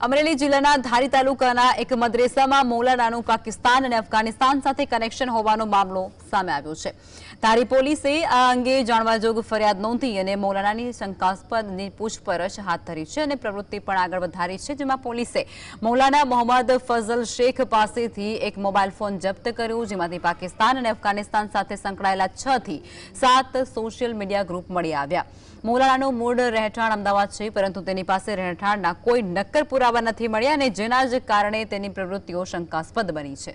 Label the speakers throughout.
Speaker 1: અમરેલી જિલ્લાના ધારી તાલુકાના એક મદ્રેસામાં મૌલાનાનું પાકિસ્તાન અને અફઘાનિસ્તાન સાથે કનેક્શન હોવાનો મામલો સામે આવ્યો છે. ધારી પોલીસે આ અંગે જાણવા જોગ ફરિયાદ નોંધી અને મૌલાનાની શંકાસ્પદની પૂછપરછ હાથ ધરી છે અને પ્રવૃત્તિ પણ આગળ વધારી છે, જેમાં પોલીસે મૌલાના મોહમ્મદ ફઝલ શેખ પાસેથી એક મોબાઈલ ફોન જપ્ત કર્યો, જેમાંથી પાકિસ્તાન અને અફઘાનિસ્તાન સાથે સંકળાયેલા છ થી સાત સોશિયલ મીડિયા ગ્રુપ મળી આવ્યા. મૌલાનાનું મૂળ રહેઠાણ અમદાવાદ છે, પરંતુ તેની પાસે રહેઠાણના કોઈ નક્કર પુરાવા નથી મળ્યા અને જેના જ કારણે તેની પ્રવૃત્તિઓ શંકાસ્પદ બની છે.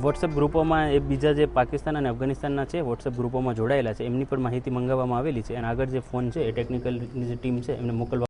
Speaker 2: વોટ્સએપ ગ્રુપોમાં એ બીજા જે પાકિસ્તાન અને અફઘાનિસ્તાનના છે વોટ્સએપ ગ્રુપોમાં જોડાયેલા છે. એમની પણ માહિતી મંગાવવામાં આવેલી છે અને આગળ જે ફોન છે, એ ટેકનિકલ જે ટીમ છે, એમને મોકલવા